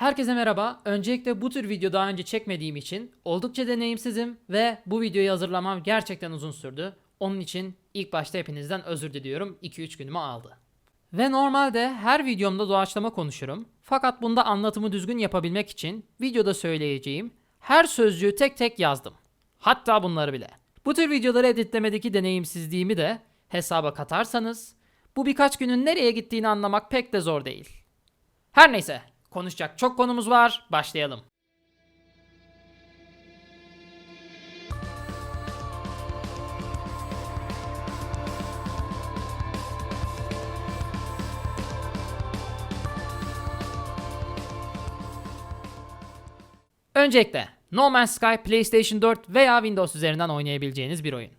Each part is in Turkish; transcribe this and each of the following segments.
Herkese merhaba. Öncelikle bu tür video daha önce çekmediğim için oldukça deneyimsizim ve bu videoyu hazırlamam gerçekten uzun sürdü. Onun için ilk başta hepinizden özür diliyorum. 2-3 günümü aldı. Ve normalde her videomda doğaçlama konuşurum. Fakat bunda anlatımı düzgün yapabilmek için videoda söyleyeceğim her sözcüğü tek tek yazdım. Hatta bunları bile. Bu tür videoları editlemedeki deneyimsizliğimi de hesaba katarsanız bu birkaç günün nereye gittiğini anlamak pek de zor değil. Her neyse, konuşacak çok konumuz var. Başlayalım. Öncelikle No Man's Sky PlayStation 4 veya Windows üzerinden oynayabileceğiniz bir oyun.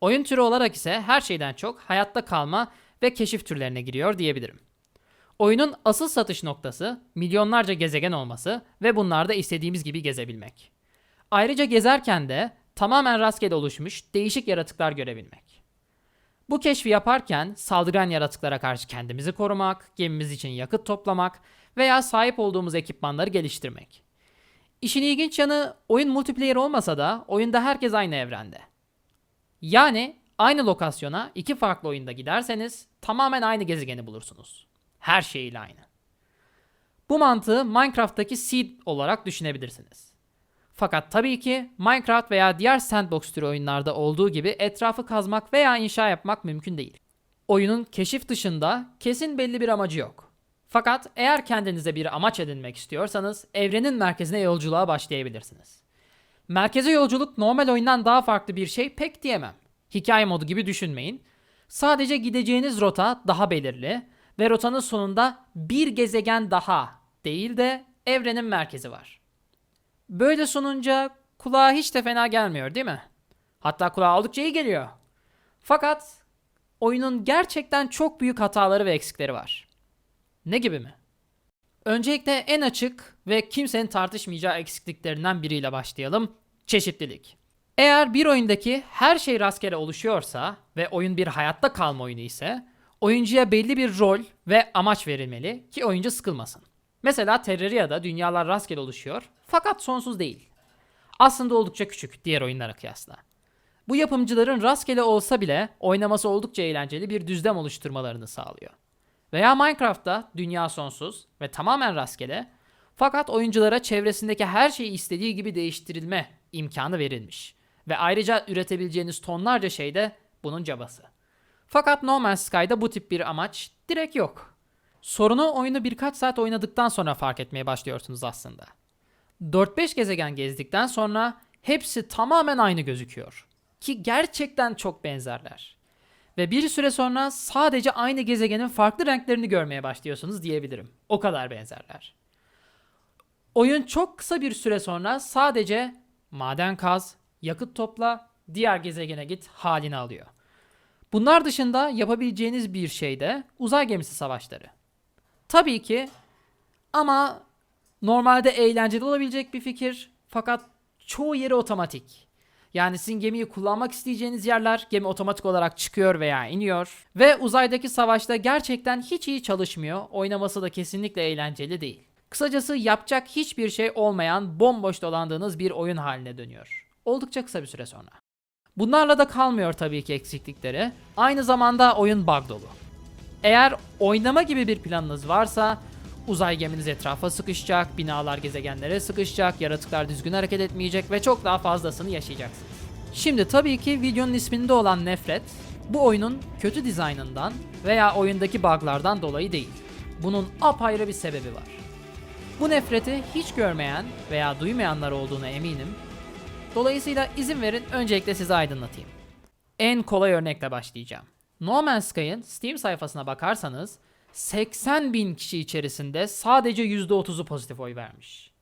Oyun türü olarak ise her şeyden çok hayatta kalma ve keşif türlerine giriyor diyebilirim. Oyunun asıl satış noktası milyonlarca gezegen olması ve bunlarda istediğimiz gibi gezebilmek. Ayrıca gezerken de tamamen rastgele oluşmuş değişik yaratıklar görebilmek. Bu keşfi yaparken saldıran yaratıklara karşı kendimizi korumak, gemimiz için yakıt toplamak veya sahip olduğumuz ekipmanları geliştirmek. İşin ilginç yanı oyun multiplayer olmasa da oyunda herkes aynı evrende. Yani aynı lokasyona iki farklı oyunda giderseniz tamamen aynı gezegeni bulursunuz. Her şeyiyle aynı. Bu mantığı Minecraft'taki Seed olarak düşünebilirsiniz. Fakat tabii ki Minecraft veya diğer sandbox türü oyunlarda olduğu gibi etrafı kazmak veya inşa yapmak mümkün değil. Oyunun keşif dışında kesin belli bir amacı yok. Fakat eğer kendinize bir amaç edinmek istiyorsanız evrenin merkezine yolculuğa başlayabilirsiniz. Merkeze yolculuk normal oyundan daha farklı bir şey pek diyemem. Hikaye modu gibi düşünmeyin. Sadece gideceğiniz rota daha belirli ve rotanın sonunda bir gezegen daha değil de evrenin merkezi var. Böyle sununca kulağa hiç de fena gelmiyor değil mi? Hatta kulağa oldukça iyi geliyor. Fakat oyunun gerçekten çok büyük hataları ve eksikleri var. Ne gibi mi? Öncelikle en açık ve kimsenin tartışmayacağı eksikliklerinden biriyle başlayalım. Çeşitlilik. Eğer bir oyundaki her şey rastgele oluşuyorsa ve oyun bir hayatta kalma oyunu ise oyuncuya belli bir rol ve amaç verilmeli ki oyuncu sıkılmasın. Mesela Terraria'da dünyalar rastgele oluşuyor fakat sonsuz değil. Aslında oldukça küçük diğer oyunlara kıyasla. Bu yapımcıların rastgele olsa bile oynaması oldukça eğlenceli bir düzlem oluşturmalarını sağlıyor. Veya Minecraft'ta dünya sonsuz ve tamamen rastgele fakat oyunculara çevresindeki her şeyi istediği gibi değiştirilme imkanı verilmiş. Ve ayrıca üretebileceğiniz tonlarca şey de bunun cabası. Fakat No Man's Sky'da bu tip bir amaç direkt yok. Sorunu oyunu birkaç saat oynadıktan sonra fark etmeye başlıyorsunuz aslında. 4-5 gezegen gezdikten sonra hepsi tamamen aynı gözüküyor. Ki gerçekten çok benzerler. Ve bir süre sonra sadece aynı gezegenin farklı renklerini görmeye başlıyorsunuz diyebilirim. O kadar benzerler. Oyun çok kısa bir süre sonra sadece maden kaz, yakıt topla, diğer gezegene git halini alıyor. Bunlar dışında yapabileceğiniz bir şey de uzay gemisi savaşları. Tabii ki ama normalde eğlenceli olabilecek bir fikir fakat çoğu yeri otomatik. Yani sizin gemiyi kullanmak isteyeceğiniz yerler gemi otomatik olarak çıkıyor veya iniyor. Ve uzaydaki savaşta gerçekten hiç iyi çalışmıyor. Oynaması da kesinlikle eğlenceli değil. Kısacası yapacak hiçbir şey olmayan bomboş dolandığınız bir oyun haline dönüyor. Oldukça kısa bir süre sonra. Bunlarla da kalmıyor tabii ki eksiklikleri. Aynı zamanda oyun bug dolu. Eğer oynama gibi bir planınız varsa uzay geminiz etrafa sıkışacak, binalar gezegenlere sıkışacak, yaratıklar düzgün hareket etmeyecek ve çok daha fazlasını yaşayacaksınız. Şimdi tabii ki videonun isminde olan nefret bu oyunun kötü dizaynından veya oyundaki buglardan dolayı değil. Bunun apayrı bir sebebi var. Bu nefreti hiç görmeyen veya duymayanlar olduğuna eminim. Dolayısıyla izin verin öncelikle size aydınlatayım. En kolay örnekle başlayacağım. No Man's Sky'ın Steam sayfasına bakarsanız 80 bin kişi içerisinde sadece %30'u pozitif oy vermiş.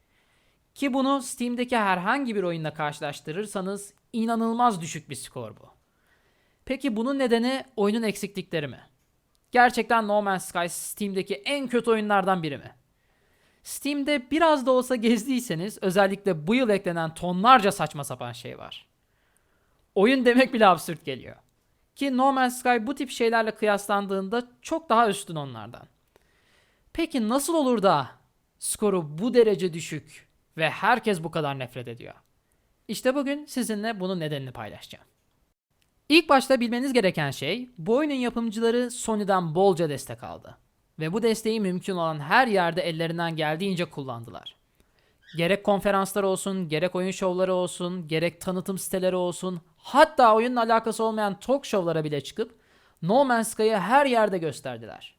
Ki bunu Steam'deki herhangi bir oyunla karşılaştırırsanız inanılmaz düşük bir skor bu. Peki bunun nedeni oyunun eksiklikleri mi? Gerçekten No Man's Sky Steam'deki en kötü oyunlardan biri mi? Steam'de biraz da olsa gezdiyseniz özellikle bu yıl eklenen tonlarca saçma sapan şey var. Oyun demek bile absürt geliyor. Ki No Man's Sky bu tip şeylerle kıyaslandığında çok daha üstün onlardan. Peki nasıl olur da skoru bu derece düşük ve herkes bu kadar nefret ediyor? İşte bugün sizinle bunun nedenini paylaşacağım. İlk başta bilmeniz gereken şey bu oyunun yapımcıları Sony'den bolca destek aldı. Ve bu desteği mümkün olan her yerde ellerinden geldiğince kullandılar. Gerek konferanslar olsun, gerek oyun şovları olsun, gerek tanıtım siteleri olsun, hatta oyunla alakası olmayan talk show'lara bile çıkıp No Man's Sky'ı her yerde gösterdiler.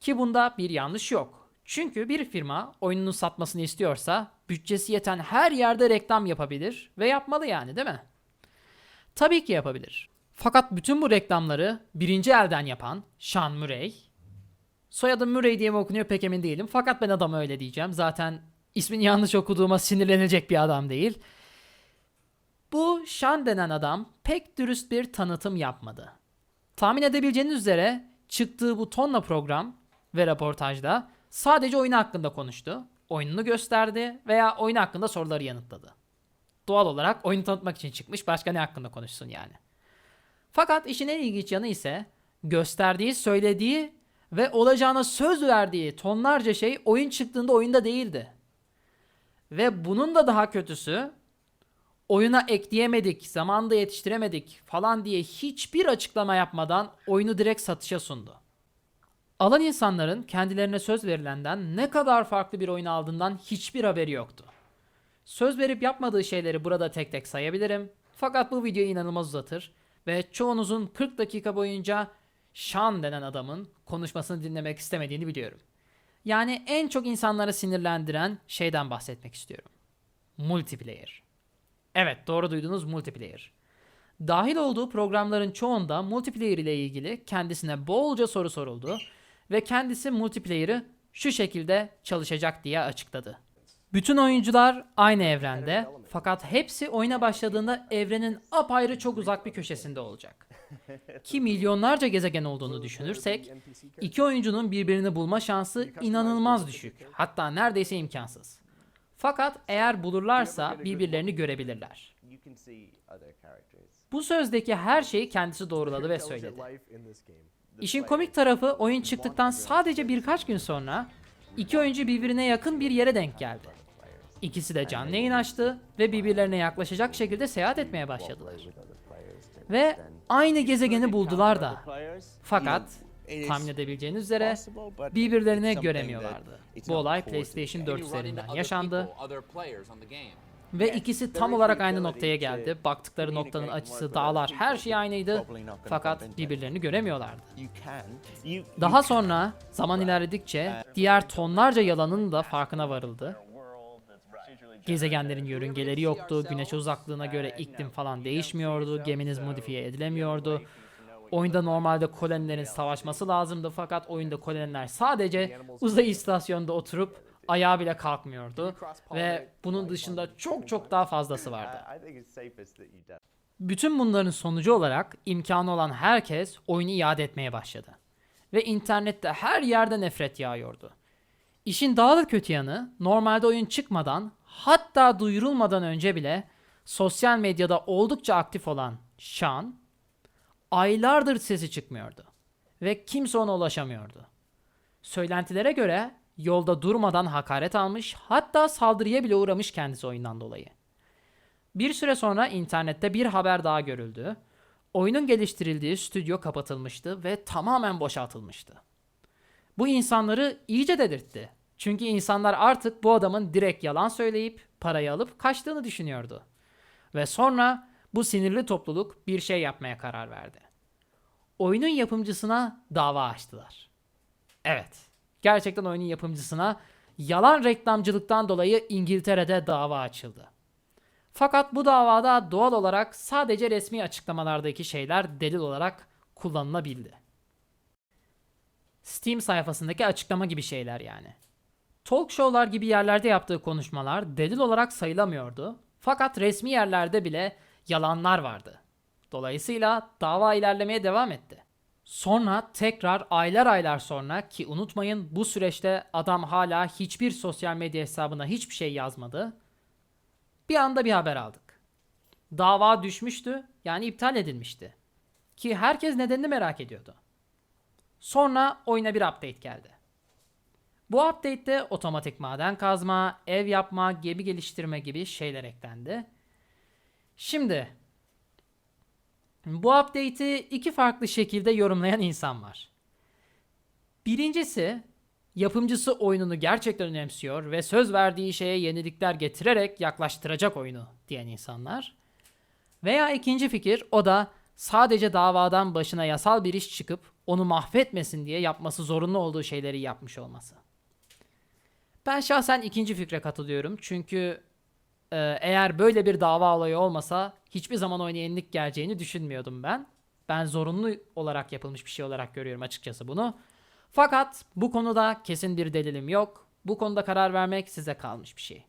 Ki bunda bir yanlış yok. Çünkü bir firma oyununu satmasını istiyorsa bütçesi yeten her yerde reklam yapabilir ve yapmalı yani değil mi? Tabii ki yapabilir. Fakat bütün bu reklamları birinci elden yapan Sean Murray, soyadı Murray diye mi okunuyor pek emin değilim. Fakat ben adamı öyle diyeceğim. Zaten ismini yanlış okuduğuma sinirlenecek bir adam değil. Bu Sean denen adam pek dürüst bir tanıtım yapmadı. Tahmin edebileceğiniz üzere çıktığı bu tonla program ve raportajda sadece oyunu hakkında konuştu, oyununu gösterdi veya oyun hakkında soruları yanıtladı. Doğal olarak oyunu tanıtmak için çıkmış başka ne hakkında konuşsun yani. Fakat işin en ilginç yanı ise gösterdiği, söylediği ve olacağına söz verdiği tonlarca şey oyun çıktığında oyunda değildi. Ve bunun da daha kötüsü oyuna ekleyemedik, zamanda yetiştiremedik falan diye hiçbir açıklama yapmadan oyunu direkt satışa sundu. Alan insanların kendilerine söz verilenden ne kadar farklı bir oyun aldığından hiçbir haberi yoktu. Söz verip yapmadığı şeyleri burada tek tek sayabilirim. Fakat bu videoyu inanılmaz uzatır ve çoğunuzun 40 dakika boyunca Sean denen adamın konuşmasını dinlemek istemediğini biliyorum. Yani en çok insanları sinirlendiren şeyden bahsetmek istiyorum. Multiplayer. Evet doğru duydunuz multiplayer. Dahil olduğu programların çoğunda multiplayer ile ilgili kendisine bolca soru soruldu ve kendisi multiplayer'ı şu şekilde çalışacak diye açıkladı. Bütün oyuncular aynı evrende fakat hepsi oyuna başladığında evrenin apayrı çok uzak bir köşesinde olacak. Ki milyonlarca gezegen olduğunu düşünürsek iki oyuncunun birbirini bulma şansı inanılmaz düşük. Hatta neredeyse imkansız. Fakat eğer bulurlarsa birbirlerini görebilirler. Bu sözdeki her şeyi kendisi doğruladı ve söyledi. İşin komik tarafı oyun çıktıktan sadece birkaç gün sonra iki oyuncu birbirine yakın bir yere denk geldi. İkisi de canlı yayın açtı ve birbirlerine yaklaşacak şekilde seyahat etmeye başladılar. Ve aynı gezegeni buldular da. Fakat tahmin edebileceğiniz üzere birbirlerine göremiyorlardı. Bu olay PlayStation 4 üzerinden yaşandı ve ikisi tam olarak aynı noktaya geldi. Baktıkları noktanın açısı, dağlar, her şey aynıydı. Fakat birbirlerini göremiyorlardı. Daha sonra zaman ilerledikçe diğer tonlarca yalanın da farkına varıldı. Gezegenlerin yörüngeleri yoktu, güneş uzaklığına göre iklim falan değişmiyordu, geminiz modifiye edilemiyordu. Oyunda normalde kolonilerin savaşması lazımdı fakat oyunda koloniler sadece uzay istasyonunda oturup ayağa bile kalkmıyordu ve bunun dışında çok çok daha fazlası vardı. Bütün bunların sonucu olarak imkanı olan herkes oyunu iade etmeye başladı. Ve internette her yerde nefret yağıyordu. İşin daha da kötü yanı normalde oyun çıkmadan hatta duyurulmadan önce bile sosyal medyada oldukça aktif olan Sean aylardır sesi çıkmıyordu ve kimse ona ulaşamıyordu. Söylentilere göre yolda durmadan hakaret almış hatta saldırıya bile uğramış kendisi oyundan dolayı. Bir süre sonra internette bir haber daha görüldü. Oyunun geliştirildiği stüdyo kapatılmıştı ve tamamen boşaltılmıştı. Bu insanları iyice dedirtti. Çünkü insanlar artık bu adamın direkt yalan söyleyip parayı alıp kaçtığını düşünüyordu. Ve sonra bu sinirli topluluk bir şey yapmaya karar verdi. Oyunun yapımcısına dava açtılar. Evet, gerçekten oyunun yapımcısına yalan reklamcılıktan dolayı İngiltere'de dava açıldı. Fakat bu davada doğal olarak sadece resmi açıklamalardaki şeyler delil olarak kullanılabildi. Steam sayfasındaki açıklama gibi şeyler yani. Talk show'lar gibi yerlerde yaptığı konuşmalar delil olarak sayılamıyordu. Fakat resmi yerlerde bile yalanlar vardı. Dolayısıyla dava ilerlemeye devam etti. Sonra tekrar aylar aylar sonra ki unutmayın bu süreçte adam hala hiçbir sosyal medya hesabına hiçbir şey yazmadı. Bir anda bir haber aldık. Dava düşmüştü yani iptal edilmişti. Ki herkes nedenini merak ediyordu. Sonra oyuna bir update geldi. Bu update'te otomatik maden kazma, ev yapma, gemi geliştirme gibi şeyler eklendi. Şimdi bu update'i iki farklı şekilde yorumlayan insan var. Birincisi yapımcısı oyununu gerçekten önemsiyor ve söz verdiği şeye yenilikler getirerek yaklaştıracak oyunu diyen insanlar. Veya ikinci fikir o da sadece davadan başına yasal bir iş çıkıp onu mahvetmesin diye yapması zorunlu olduğu şeyleri yapmış olması. Ben şahsen ikinci fikre katılıyorum çünkü e, eğer böyle bir dava olayı olmasa hiçbir zaman oyuna yenilik geleceğini düşünmüyordum ben. Ben zorunlu olarak yapılmış bir şey olarak görüyorum açıkçası bunu. Fakat bu konuda kesin bir delilim yok. Bu konuda karar vermek size kalmış bir şey.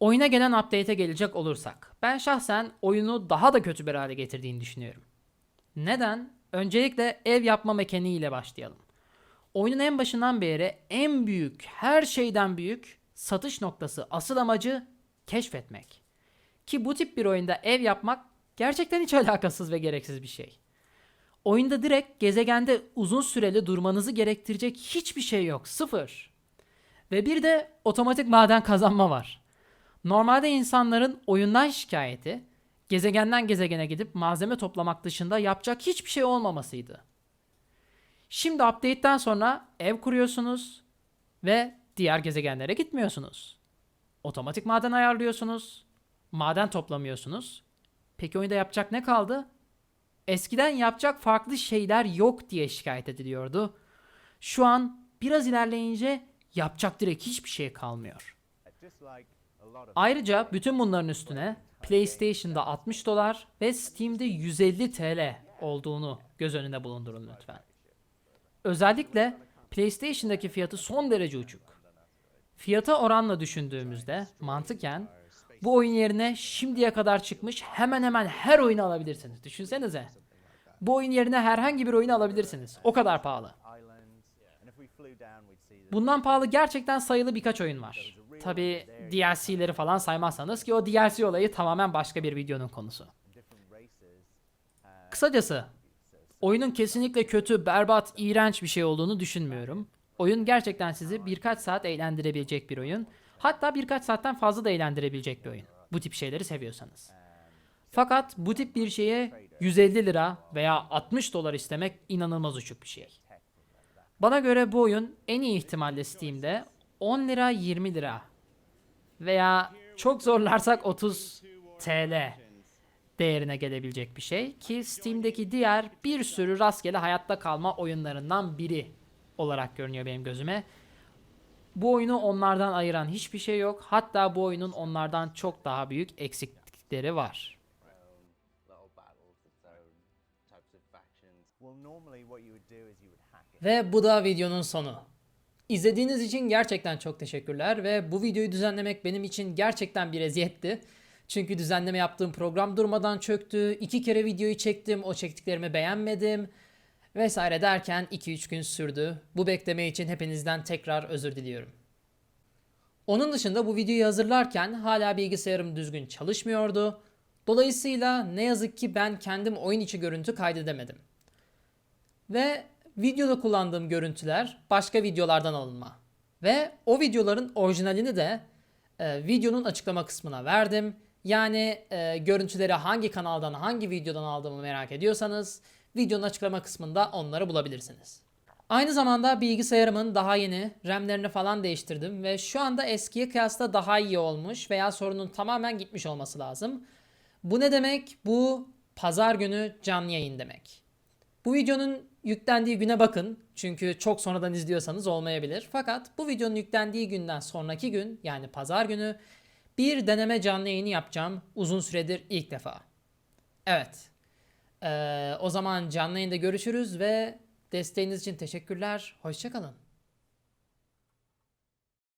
Oyuna gelen update'e gelecek olursak, ben şahsen oyunu daha da kötü bir hale getirdiğini düşünüyorum. Neden? Öncelikle ev yapma mekaniğiyle başlayalım. Oyunun en başından beri en büyük, her şeyden büyük satış noktası, asıl amacı keşfetmek. Ki bu tip bir oyunda ev yapmak gerçekten hiç alakasız ve gereksiz bir şey. Oyunda direkt gezegende uzun süreli durmanızı gerektirecek hiçbir şey yok. Sıfır. Ve bir de otomatik maden kazanma var. Normalde insanların oyundan şikayeti gezegenden gezegene gidip malzeme toplamak dışında yapacak hiçbir şey olmamasıydı. Şimdi update'ten sonra ev kuruyorsunuz ve diğer gezegenlere gitmiyorsunuz. Otomatik maden ayarlıyorsunuz. Maden toplamıyorsunuz. Peki oyunda yapacak ne kaldı? Eskiden yapacak farklı şeyler yok diye şikayet ediliyordu. Şu an biraz ilerleyince yapacak direkt hiçbir şey kalmıyor. Ayrıca bütün bunların üstüne PlayStation'da 60 dolar ve Steam'de 150 TL olduğunu göz önünde bulundurun lütfen. Özellikle PlayStation'daki fiyatı son derece uçuk. Fiyata oranla düşündüğümüzde mantıken bu oyun yerine şimdiye kadar çıkmış hemen hemen her oyunu alabilirsiniz. Düşünsenize. Bu oyun yerine herhangi bir oyunu alabilirsiniz. O kadar pahalı. Bundan pahalı gerçekten sayılı birkaç oyun var. Tabi DLC'leri falan saymazsanız ki o DLC olayı tamamen başka bir videonun konusu. Kısacası oyunun kesinlikle kötü, berbat, iğrenç bir şey olduğunu düşünmüyorum. Oyun gerçekten sizi birkaç saat eğlendirebilecek bir oyun. Hatta birkaç saatten fazla da eğlendirebilecek bir oyun. Bu tip şeyleri seviyorsanız. Fakat bu tip bir şeye 150 lira veya 60 dolar istemek inanılmaz uçuk bir şey. Bana göre bu oyun en iyi ihtimalle Steam'de 10 lira 20 lira veya çok zorlarsak 30 TL değerine gelebilecek bir şey ki Steam'deki diğer bir sürü rastgele hayatta kalma oyunlarından biri olarak görünüyor benim gözüme. Bu oyunu onlardan ayıran hiçbir şey yok. Hatta bu oyunun onlardan çok daha büyük eksiklikleri var. Ve bu da videonun sonu. İzlediğiniz için gerçekten çok teşekkürler ve bu videoyu düzenlemek benim için gerçekten bir eziyetti. Çünkü düzenleme yaptığım program durmadan çöktü. İki kere videoyu çektim, o çektiklerimi beğenmedim vesaire derken 2-3 gün sürdü. Bu bekleme için hepinizden tekrar özür diliyorum. Onun dışında bu videoyu hazırlarken hala bilgisayarım düzgün çalışmıyordu. Dolayısıyla ne yazık ki ben kendim oyun içi görüntü kaydedemedim. Ve videoda kullandığım görüntüler başka videolardan alınma. Ve o videoların orijinalini de e, videonun açıklama kısmına verdim. Yani e, görüntüleri hangi kanaldan, hangi videodan aldığımı merak ediyorsanız videonun açıklama kısmında onları bulabilirsiniz. Aynı zamanda bilgisayarımın daha yeni RAM'lerini falan değiştirdim ve şu anda eskiye kıyasla daha iyi olmuş veya sorunun tamamen gitmiş olması lazım. Bu ne demek? Bu pazar günü canlı yayın demek. Bu videonun yüklendiği güne bakın. Çünkü çok sonradan izliyorsanız olmayabilir. Fakat bu videonun yüklendiği günden sonraki gün yani pazar günü bir deneme canlı yayını yapacağım. Uzun süredir ilk defa. Evet. Ee, o zaman canlı yayında görüşürüz ve desteğiniz için teşekkürler. Hoşçakalın.